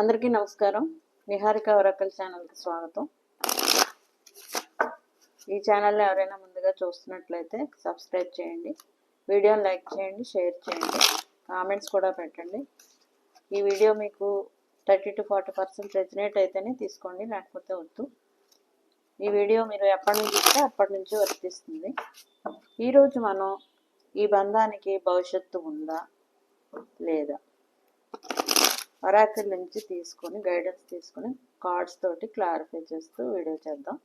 అందరికీ నమస్కారం. నిహారిక ఒరకల్ ఛానల్కి స్వాగతం. ఈ ఛానల్ని ఎవరైనా ముందుగా చూస్తున్నట్లయితే సబ్స్క్రైబ్ చేయండి. వీడియోని లైక్ చేయండి షేర్ చేయండి కామెంట్స్ కూడా పెట్టండి. ఈ వీడియో మీకు thirty two forty percent resonate అయితేనే తీసుకోండి లేకపోతే వద్దు. ఈ వీడియో మీరు ఎప్పటి నుంచి ఇస్తే అప్పటి నుంచి వర్తిస్తుంది. ఈరోజు మనం ఈ బంధానికి భవిష్యత్తు ఉందా లేదా? ఒరాకిల్ నుంచి తీసుకొని గైడెన్స్ తీసుకొని కార్డ్స్ తోటి క్లారిఫై చేస్తూ వీడియో చేద్దాం.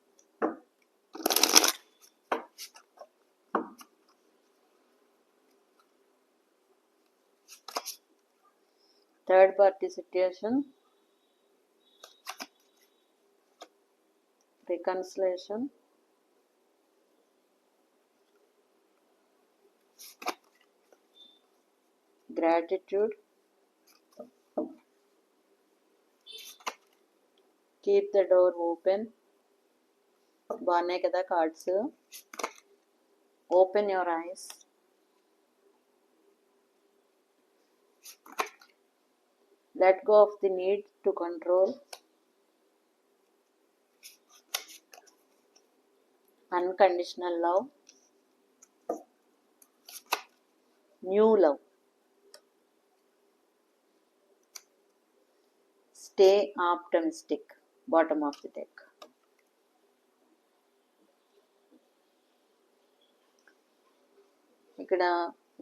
Third party situation reconciliation gratitude. keep the door open బాగున్నాయి కదా cards open your eyes let go of the need to control unconditional love, new love. Stay optimistic, Bottom of the deck. ఇక్కడ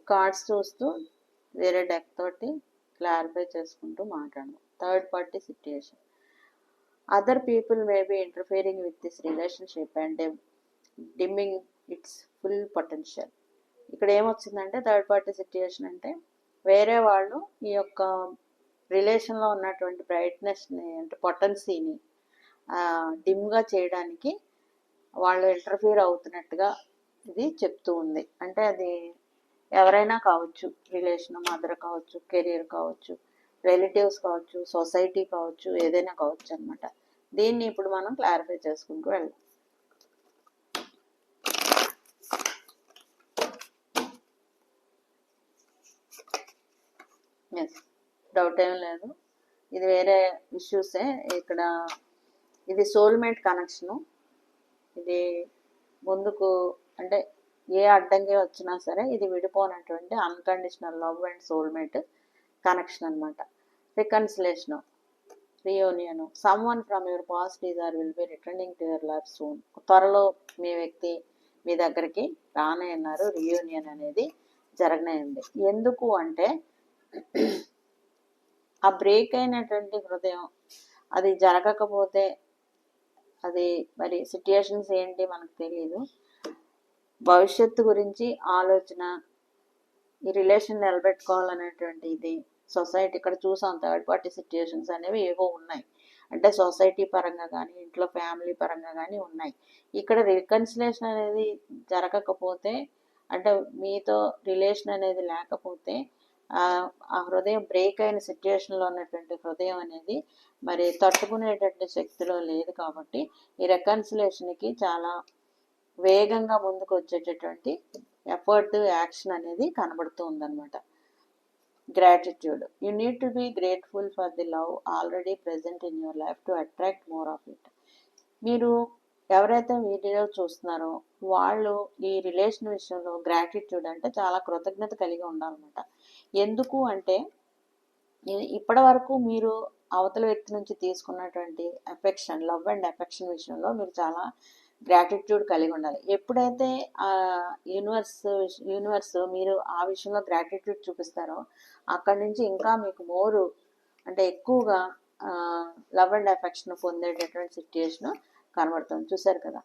cards చూస్తూ వేరే deck తోటి clarify చేసుకుంటూ మాట్లాడు third party situation other people may be interfering with this relationship and dimming its full potential ఇక్కడ ఏమొచ్చిందంటే third party situation అంటే వేరే వాళ్ళు ఈ యొక్క రిలేషన్లో ఉన్నటువంటి బ్రైట్నెస్ని అంటే పొటెన్సీని డిమ్గా చేయడానికి వాళ్ళు ఇంటర్ఫియర్ అవుతున్నట్టుగా ఇది చెప్తూ ఉంది. అంటే అది ఎవరైనా కావచ్చు రిలేషన్ మదర్ కావచ్చు కెరీర్ కావచ్చు రిలేటివ్స్ కావచ్చు సొసైటీ కావచ్చు ఏదైనా కావచ్చు అనమాట దీన్ని ఇప్పుడు మనం క్లారిఫై చేసుకుంటూ వెళ్దాం. ఎస్ డౌట్ ఏం లేదు. ఇది వేరే ఇష్యూసే. ఇక్కడ ఇది సోల్మేట్ కనెక్షను ఇది ముందుకు అంటే ఏ అడ్డంకి వచ్చినా సరే ఇది విడిపోనటువంటి unconditional love and soulmate connection అనమాట reconciliation reunion some one from your past is will be returning to your life soon త్వరలో మీ వ్యక్తి మీ దగ్గరికి రానే అన్నారు. రియూనియన్ అనేది జరగనేయండి. ఎందుకు అంటే ఆ బ్రేక్ అయినటువంటి హృదయం అది జరగకపోతే అది మరి సిట్యుయేషన్స్ ఏంటి మనకు తెలియదు భవిష్యత్తు గురించి ఆలోచన ఈ రిలేషన్ నిలబెట్టుకోవాలనేటువంటి ఇది సొసైటీ ఇక్కడ చూసాం థర్డ్ పార్టీ సిట్యుయేషన్స్ అనేవి ఏవో ఉన్నాయి. అంటే సొసైటీ పరంగా కానీ ఇంట్లో ఫ్యామిలీ పరంగా కానీ ఉన్నాయి. ఇక్కడ రికన్సిలేషన్ అనేది జరగకపోతే అంటే మీతో రిలేషన్ అనేది లేకపోతే ఆ హృదయం బ్రేక్ అయిన సిచ్యుయేషన్లో ఉన్నటువంటి హృదయం అనేది మరి తట్టుకునేటటువంటి శక్తిలో లేదు కాబట్టి ఈ రెకన్సిలేషన్కి చాలా వేగంగా ముందుకు వచ్చేటటువంటి ఎఫర్ట్ యాక్షన్ అనేది కనబడుతూ ఉందన్నమాట. Gratitude you need to be grateful for the love already present in your life to attract more of it మీరు ఎవరైతే వీడియో చూస్తున్నారో వాళ్ళు ఈ రిలేషన్ విషయంలో గ్రాటిట్యూడ్ అంటే చాలా కృతజ్ఞత కలిగి ఉండాలన్నమాట. ఎందుకు అంటే ఇప్పటి వరకు మీరు అవతల వ్యక్తి నుంచి తీసుకున్నటువంటి ఎఫెక్షన్ లవ్ అండ్ ఎఫెక్షన్ విషయంలో మీరు చాలా గ్రాటిట్యూడ్ కలిగి ఉండాలి. ఎప్పుడైతే యూనివర్స్ యూనివర్స్ మీరు ఆ విషయంలో గ్రాటిట్యూడ్ చూపిస్తారో అక్కడి నుంచి ఇంకా మీకు మోరు అంటే ఎక్కువగా లవ్ అండ్ ఎఫెక్షన్ పొందేటటువంటి సిచ్యుయేషన్ కనబడుతుంది చూసారు కదా?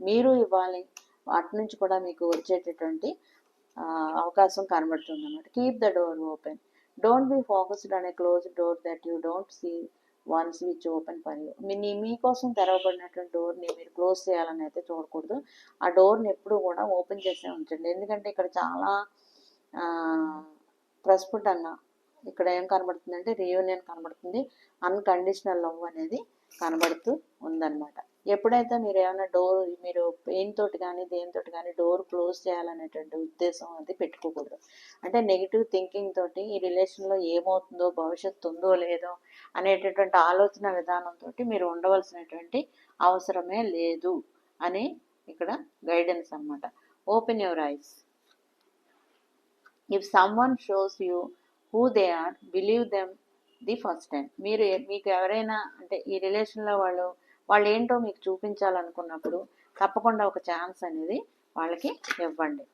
మీరు ఇవ్వాలి వాటి నుంచి కూడా మీకు వచ్చేటటువంటి అవకాశం కనబడుతుంది అన్నమాట keep the door open don't be focused అనే close door that you don't see ones which open for you మీ మీకోసం తెరవబడినటువంటి డోర్ని మీరు క్లోజ్ చేయాలని అయితే చూడకూడదు. ఆ డోర్ని ఎప్పుడు కూడా ఓపెన్ చేసే ఉంచండి. ఎందుకంటే ఇక్కడ చాలా ప్రస్ఫుటంగా ఇక్కడ ఏం కనబడుతుందంటే రియూనియన్ కనబడుతుంది. అన్కండిషనల్ లవ్ అనేది కనబడుతూ ఉందన్నమాట. ఎప్పుడైతే మీరు ఏమైనా డోర్ మీరు పెయిన్ తోటి కానీ దేనితోటి కానీ డోర్ క్లోజ్ చేయాలనేటువంటి ఉద్దేశం అది పెట్టుకోకూడదు. అంటే నెగిటివ్ థింకింగ్ తోటి ఈ రిలేషన్లో ఏమవుతుందో భవిష్యత్తు ఉందో లేదో అనేటటువంటి ఆలోచన విధానంతో మీరు ఉండవలసినటువంటి అవసరమే లేదు అని ఇక్కడ గైడెన్స్ అనమాట open your eyes if someone shows you who they are believe them the first time మీరు మీకు ఎవరైనా అంటే ఈ రిలేషన్లో వాళ్ళు వాళ్ళు ఏంటో మీకు చూపించాలనుకున్నప్పుడు తప్పకుండా ఒక ఛాన్స్ అనేది వాళ్ళకి ఇవ్వండి.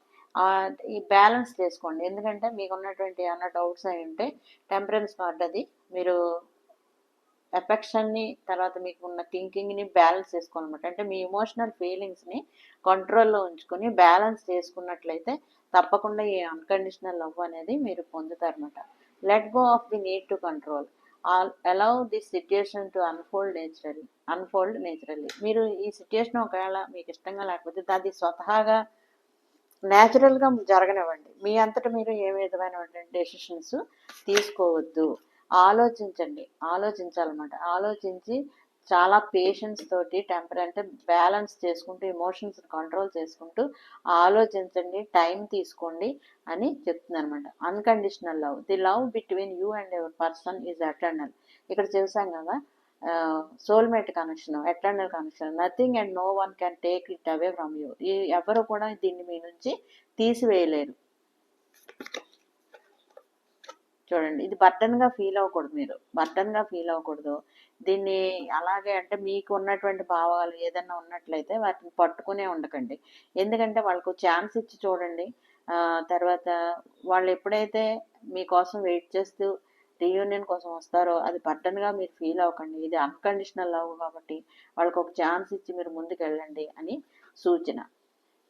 ఈ బ్యాలెన్స్ చేసుకోండి. ఎందుకంటే మీకు ఉన్నటువంటి ఏమైనా డౌట్స్ అయి ఉంటే టెంపరెన్స్ కార్డ్ అది మీరు ఎఫెక్షన్ని తర్వాత మీకు ఉన్న థింకింగ్ని బ్యాలెన్స్ చేసుకోవాలన్నమాట. అంటే మీ ఇమోషనల్ ఫీలింగ్స్ని కంట్రోల్లో ఉంచుకొని బ్యాలెన్స్ చేసుకున్నట్లయితే తప్పకుండా ఈ అన్కండిషనల్ లవ్ అనేది మీరు పొందుతారనమాట let go of the need to control. Allow the situation to unfold naturally unfold naturally మీరు ఈ సిచ్యుయేషన్ ఒకవేళ మీకు ఇష్టంగా లేకపోతే అది స్వతహాగా న్యాచురల్గా జరగనివ్వండి. మీ అంతటా మీరు ఏ విధమైన డెసిషన్స్ తీసుకోవద్దు. ఆలోచించండి. ఆలోచించాలన్నమాట. ఆలోచించి చాలా పేషెన్స్ తోటి టెంపర్ అంటే బ్యాలెన్స్ చేసుకుంటూ ఎమోషన్స్ కంట్రోల్ చేసుకుంటూ ఆలోచించండి టైం తీసుకోండి అని చెప్తుంది అనమాట unconditional love the love between you and your person is eternal ఇక్కడ చూసాం కదా soulmate connection eternal connection nothing and no one can take it away from you ఈ ఎవరు కూడా దీన్ని మీ నుంచి తీసివేయలేరు. చూడండి ఇది బర్టన్గా ఫీల్ అవ్వకూడదు మీరు. బర్టన్గా ఫీల్ అవ్వకూడదు. దీన్ని అలాగే అంటే మీకు ఉన్నటువంటి భావాలు ఏదన్నా ఉన్నట్లయితే వాటిని పట్టుకునే ఉండకండి. ఎందుకంటే వాళ్ళకు ఛాన్స్ ఇచ్చి చూడండి. తర్వాత వాళ్ళు ఎప్పుడైతే మీకోసం వెయిట్ చేస్తూ రీయూనియన్ కోసం వస్తారో అది పట్టనుగా మీరు ఫీల్ అవ్వకండి. ఇది అన్కండిషనల్ లవ్ కాబట్టి వాళ్ళకు ఒక ఛాన్స్ ఇచ్చి మీరు ముందుకు వెళ్ళండి అని సూచన.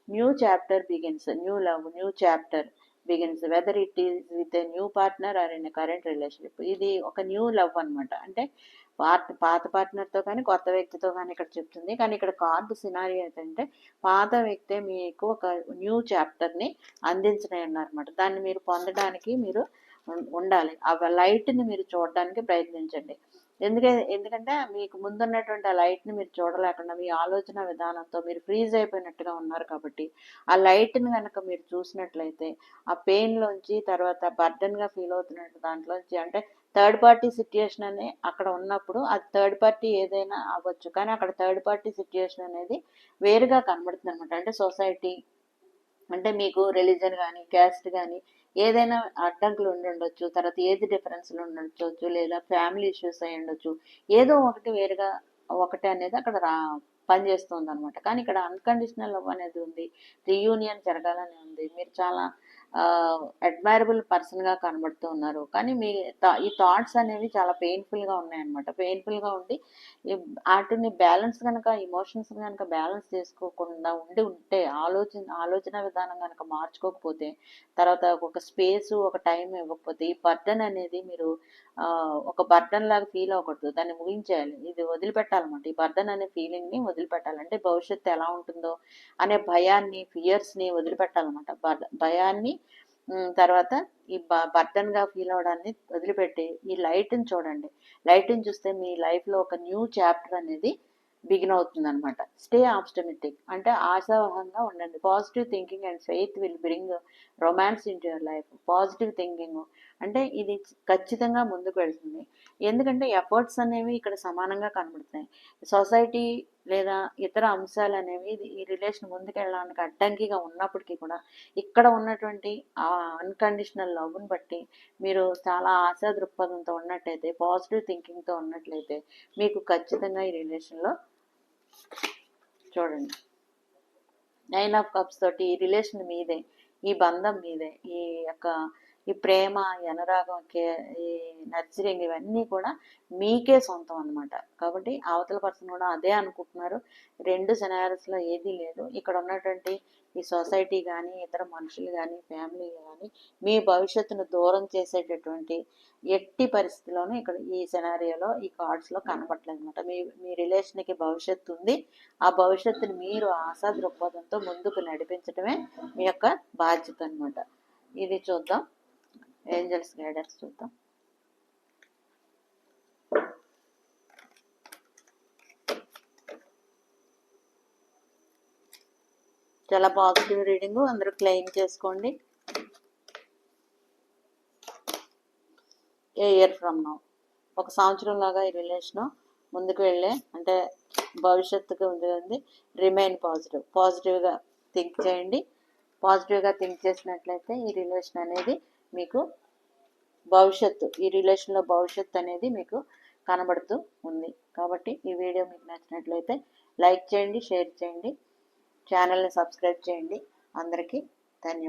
New chapter begins. New love new chapter begins. Whether it is with a new partner or in current relationship. ఇది ఒక న్యూ లవ్ అనమాట అంటే పార్ట్ పాత పార్ట్నర్తో కానీ కొత్త వ్యక్తితో కానీ ఇక్కడ చెప్తుంది. కానీ ఇక్కడ కార్డు సినారీ ఏంటంటే పాత వ్యక్తే మీకు ఒక న్యూ చాప్టర్ని అందించనే ఉన్నారన్నమాట దాన్ని మీరు పొందడానికి మీరు ఉండాలి. ఆ లైట్ని మీరు చూడడానికి ప్రయత్నించండి. ఎందుకంటే ఎందుకంటే మీకు ముందున్నటువంటి ఆ లైట్ని మీరు చూడలేకుండా మీ ఆలోచన విధానంతో మీరు ఫ్రీజ్ అయిపోయినట్టుగా ఉన్నారు కాబట్టి ఆ లైట్ని కనుక మీరు చూసినట్లయితే ఆ పెయిన్లోంచి తర్వాత బర్డన్గా ఫీల్ అవుతున్నట్టు దాంట్లోంచి అంటే థర్డ్ పార్టీ సిచ్యుయేషన్ అనే అక్కడ ఉన్నప్పుడు అది థర్డ్ పార్టీ ఏదైనా అవ్వచ్చు. కానీ అక్కడ థర్డ్ పార్టీ సిచ్యుయేషన్ అనేది వేరుగా కనబడుతుంది అనమాట అంటే సొసైటీ అంటే మీకు రిలీజన్ కానీ క్యాస్ట్ కానీ ఏదైనా అడ్డంకులు ఉండి ఉండొచ్చు. తర్వాత ఏది డిఫరెన్స్లు ఉండొచ్చు. లేదా ఫ్యామిలీ ఇష్యూస్ అయి ఉండొచ్చు. ఏదో ఒకటి వేరుగా ఒకటి అనేది అక్కడ రా పనిచేస్తుంది అనమాట కానీ ఇక్కడ అన్కండిషనల్ లవ్ అనేది ఉంది. రీయూనియన్ జరగాలని ఉంది. మీరు చాలా అడ్మైరబుల్ పర్సన్గా కనబడుతూ ఉన్నారు. కానీ మీ ఈ థాట్స్ అనేవి చాలా పెయిన్ఫుల్గా ఉన్నాయన్నమాట. పెయిన్ఫుల్గా ఉండి వాటిని బ్యాలెన్స్ కనుక ఇమోషన్స్ కనుక బ్యాలెన్స్ చేసుకోకుండా ఉండి ఉంటే ఆలోచన ఆలోచన విధానం కనుక మార్చుకోకపోతే తర్వాత ఒక స్పేస్ ఒక టైం ఇవ్వకపోతే ఈ బర్డన్ అనేది మీరు ఒక బర్డన్ లాగా ఫీల్ అవ్వకూడదు. దాన్ని ముగించేయాలి. ఇది వదిలిపెట్టాలన్నమాట. ఈ బర్డన్ అనే ఫీలింగ్ని వదిలిపెట్టాలంటే భవిష్యత్తు ఎలా ఉంటుందో అనే భయాన్ని ఫియర్స్ని వదిలిపెట్టాలన్నమాట. భయాన్ని తర్వాత ఈ బర్డన్గా ఫీల్ అవడాన్ని వదిలిపెట్టి ఈ లైట్ని చూడండి. లైట్ని చూస్తే మీ లైఫ్లో ఒక న్యూ చాప్టర్ అనేది బిగిన్ అవుతుంది అనమాట స్టే ఆప్స్టమిటిక్ అంటే ఆశావహంగా ఉండండి. Positive thinking and faith will bring romance in your life positive thinking అంటే ఇది ఖచ్చితంగా ముందుకు వెళ్తుంది. ఎందుకంటే ఎఫర్ట్స్ అనేవి ఇక్కడ సమానంగా కనబడుతున్నాయి. సొసైటీ లేదా ఇతర అంశాలు అనేవి ఈ రిలేషన్ ముందుకెళ్ళడానికి అడ్డంకిగా ఉన్నప్పటికీ కూడా ఇక్కడ ఉన్నటువంటి ఆ అన్కండిషనల్ లవ్ని బట్టి మీరు చాలా ఆశా దృక్పథంతో ఉన్నట్టయితే పాజిటివ్ థింకింగ్తో ఉన్నట్లయితే మీకు ఖచ్చితంగా ఈ రిలేషన్లో చూడండి. నైన్ ఆఫ్ కప్స్ తోటి ఈ రిలేషన్ మీదే ఈ బంధం మీదే ఈ యొక్క ఈ ప్రేమ అనురాగం కే ఈ నర్చరింగ్ ఇవన్నీ కూడా మీకే సొంతం అనమాట కాబట్టి అవతల పర్సన్ కూడా అదే అనుకుంటున్నారు. రెండు సినారిస్లో ఏదీ లేదు. ఇక్కడ ఉన్నటువంటి ఈ సొసైటీ కానీ ఇతర మనుషులు కానీ ఫ్యామిలీ కానీ మీ భవిష్యత్తును దూరం చేసేటటువంటి ఎట్టి పరిస్థితిలోనూ ఇక్కడ ఈ సినారియోలో ఈ కార్డ్స్లో కనపట్లేదు అనమాట మీ మీ రిలేషన్కి భవిష్యత్తు ఉంది. ఆ భవిష్యత్తుని మీరు ఆశా దృక్పథంతో ముందుకు నడిపించడమే మీ యొక్క బాధ్యత అనమాట ఇది చూద్దాం. ఏంజల్స్ గైడెన్స్ చూద్దాం. చాలా పాజిటివ్ రీడింగ్ అందరూ క్లెయిమ్ చేసుకోండి. ఏ ఇయర్ ఫ్రమ్ నౌ ఒక సంవత్సరం లాగా ఈ రిలేషన్ ముందుకు వెళ్ళే అంటే భవిష్యత్తుకు ఉంది ఉంది రిమైన్ పాజిటివ్ పాజిటివ్గా థింక్ చేయండి. పాజిటివ్గా థింక్ చేసినట్లయితే ఈ రిలేషన్ అనేది మీకు భవిష్యత్తు ఈ రిలేషన్లో భవిష్యత్తు అనేది మీకు కనబడుతూ ఉంది. కాబట్టి ఈ వీడియో మీకు నచ్చినట్లయితే లైక్ చేయండి షేర్ చేయండి ఛానల్ని సబ్స్క్రైబ్ చేయండి. అందరికీ ధన్యవాదాలు.